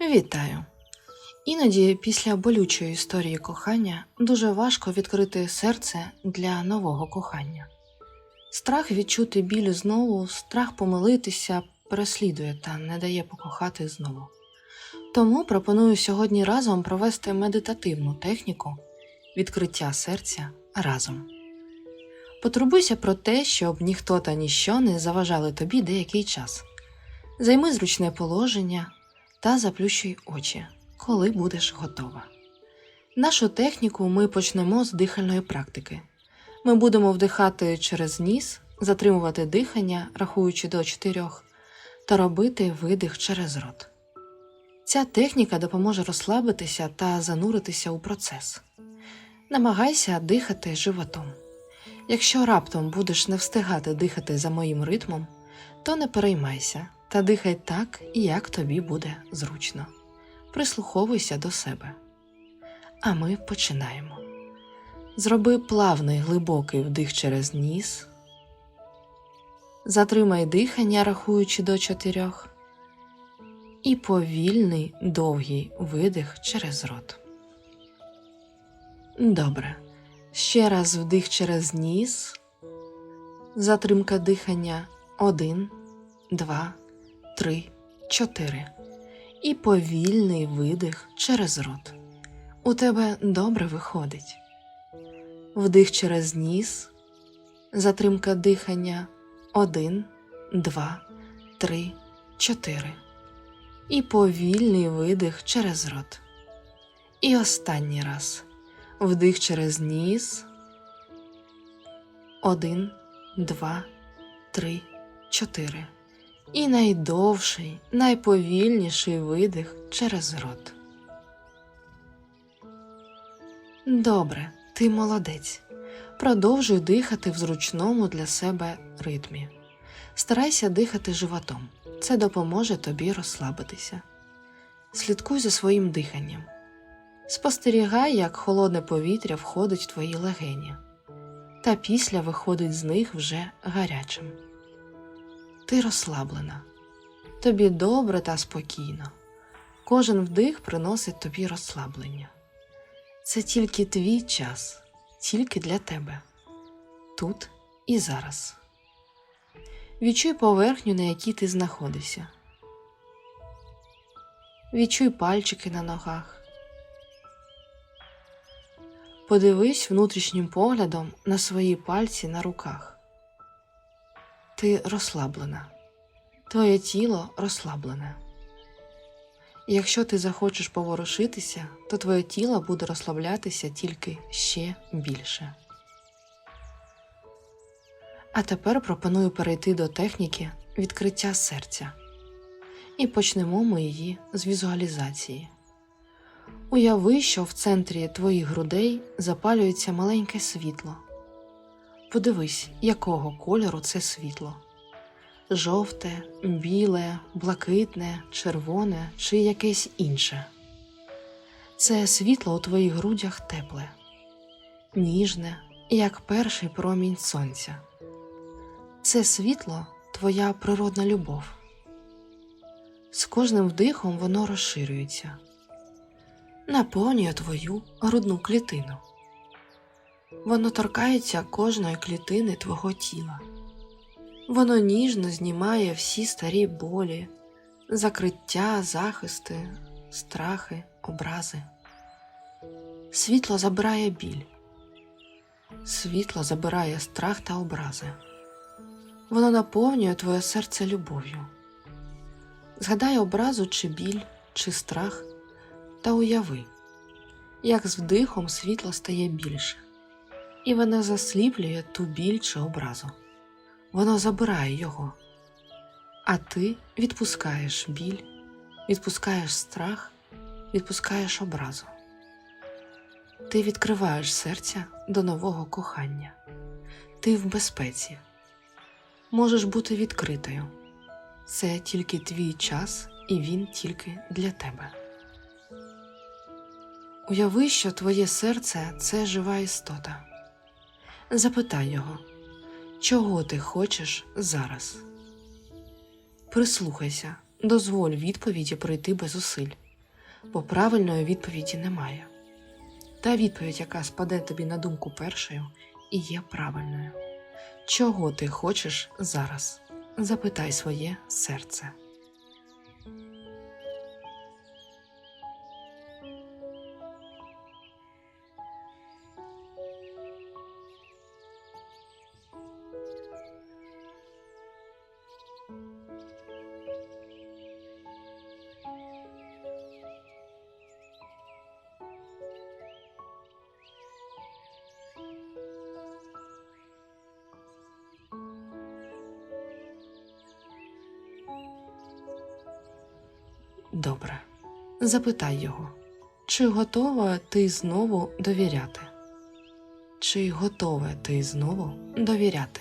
Вітаю! Іноді після болючої історії кохання дуже важко відкрити серце для нового кохання. Страх відчути біль знову, страх помилитися переслідує та не дає покохати знову. Тому пропоную сьогодні разом провести медитативну техніку відкриття серця разом. Потурбуйся про те, щоб ніхто та ніщо не заважали тобі деякий час. Займи зручне положення та заплющуй очі, коли будеш готова. Нашу техніку ми почнемо з дихальної практики. Ми будемо вдихати через ніс, затримувати дихання, рахуючи до 4, та робити видих через рот. Ця техніка допоможе розслабитися та зануритися у процес. Намагайся дихати животом. Якщо раптом будеш не встигати дихати за моїм ритмом, то не переймайся та дихай так, як тобі буде зручно. Прислуховуйся до себе. А ми починаємо. Зроби плавний глибокий вдих через ніс. Затримай дихання, рахуючи до чотирьох. І повільний довгий видих через рот. Добре. Ще раз вдих через ніс. Затримка дихання 1, 2, 3, 4. І повільний видих через рот. У тебе добре виходить. Вдих через ніс. Затримка дихання 1, 2, 3, 4. І повільний видих через рот. І останній раз. Вдих через ніс. Один, два, три, чотири. І найдовший, найповільніший видих через рот. Добре, ти молодець. Продовжуй дихати в зручному для себе ритмі. Старайся дихати животом. Це допоможе тобі розслабитися. Слідкуй за своїм диханням. Спостерігай, як холодне повітря входить в твої легені, та після виходить з них вже гарячим. Ти розслаблена, тобі добре та спокійно. Кожен вдих приносить тобі розслаблення. Це тільки твій час, тільки для тебе, тут і зараз. Відчуй поверхню, на якій ти знаходишся. Відчуй пальчики на ногах. Подивись внутрішнім поглядом на свої пальці на руках. Ти розслаблена, твоє тіло розслаблене. Якщо ти захочеш поворушитися, то твоє тіло буде розслаблятися тільки ще більше. А тепер пропоную перейти до техніки відкриття серця. І почнемо ми її з візуалізації. Уяви, що в центрі твоїх грудей запалюється маленьке світло. Подивись, якого кольору це світло жовте, біле, блакитне, червоне чи якесь інше. Це світло у твоїх грудях тепле, ніжне, як перший промінь сонця. Це світло твоя природна любов. З кожним вдихом воно розширюється наповнює твою грудну клітину. Воно торкається кожної клітини твого тіла. Воно ніжно знімає всі старі болі, закриття, захисти, страхи, образи. Світло забирає біль, світло забирає страх та образи. Воно наповнює твоє серце любов'ю. Згадай образу чи біль, чи страх та уяви, як з вдихом світло стає більше, і воно засліплює ту біль чи образу. Воно забирає його, а ти відпускаєш біль, відпускаєш страх, відпускаєш образу. Ти відкриваєш серця до нового кохання. Ти в безпеці. Можеш бути відкритою. Це тільки твій час, і він тільки для тебе. Уяви, що твоє серце це жива істота. Запитай його, чого ти хочеш зараз. Прислухайся, дозволь відповіді прийти без зусиль. бо правильної відповіді немає. Та відповідь, яка спаде тобі на думку першою, і є правильною. Чого ти хочеш зараз? Запитай своє серце. Добре. Запитай його, чи готова ти знову довіряти? Чи готове ти знову довіряти?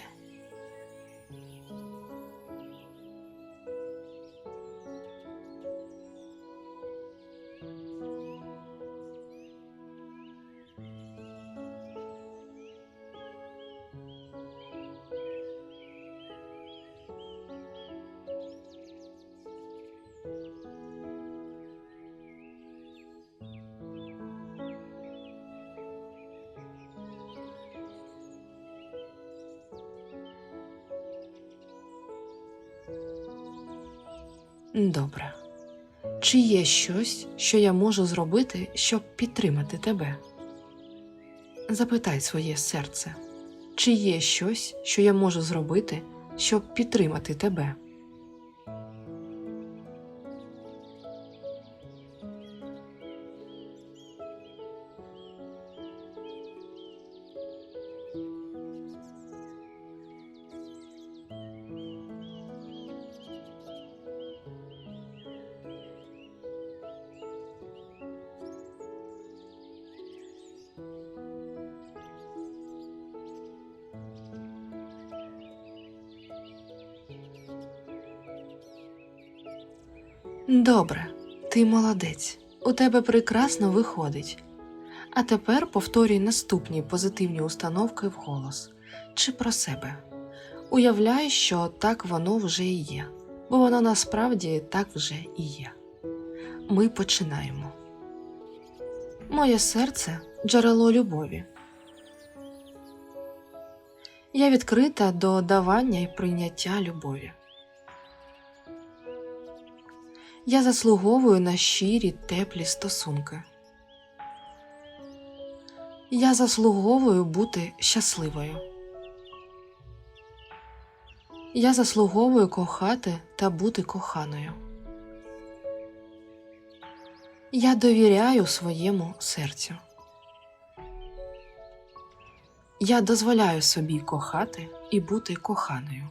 Добре. Чи є щось, що я можу зробити, щоб підтримати тебе? Запитай своє серце, чи є щось, що я можу зробити, щоб підтримати тебе? Добре, ти молодець. У тебе прекрасно виходить. А тепер повторюй наступні позитивні установки вголос чи про себе. Уявляй, що так воно вже і є, бо воно насправді так вже і є. Ми починаємо. Моє серце джерело любові. Я відкрита до давання і прийняття любові. Я заслуговую на щирі теплі стосунки. Я заслуговую бути щасливою. Я заслуговую кохати та бути коханою. Я довіряю своєму серцю. Я дозволяю собі кохати і бути коханою.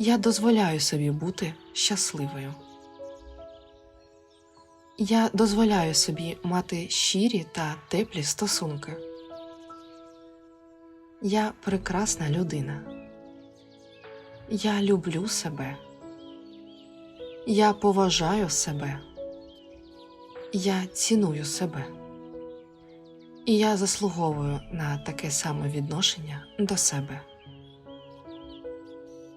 Я дозволяю собі бути щасливою. Я дозволяю собі мати щирі та теплі стосунки. Я прекрасна людина. Я люблю себе. Я поважаю себе. Я ціную себе. І я заслуговую на таке саме відношення до себе.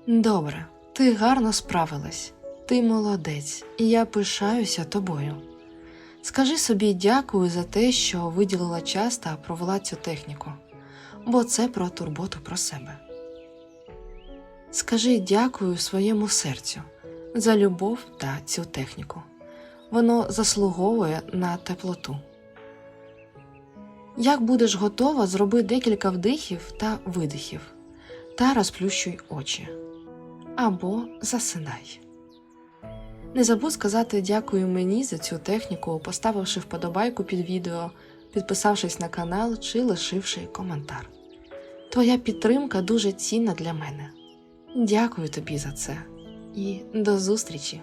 Добре, ти гарно справилась. Ти молодець, і я пишаюся тобою. Скажи собі дякую за те, що виділила час та провела цю техніку, бо це про турботу про себе. Скажи дякую своєму серцю за любов та цю техніку. Воно заслуговує на теплоту. Як будеш готова, зроби декілька вдихів та видихів та розплющуй очі або засинай. Не забудь сказати дякую мені за цю техніку, поставивши вподобайку під відео, підписавшись на канал чи лишивши коментар. Твоя підтримка дуже цінна для мене. Дякую тобі за це і до зустрічі!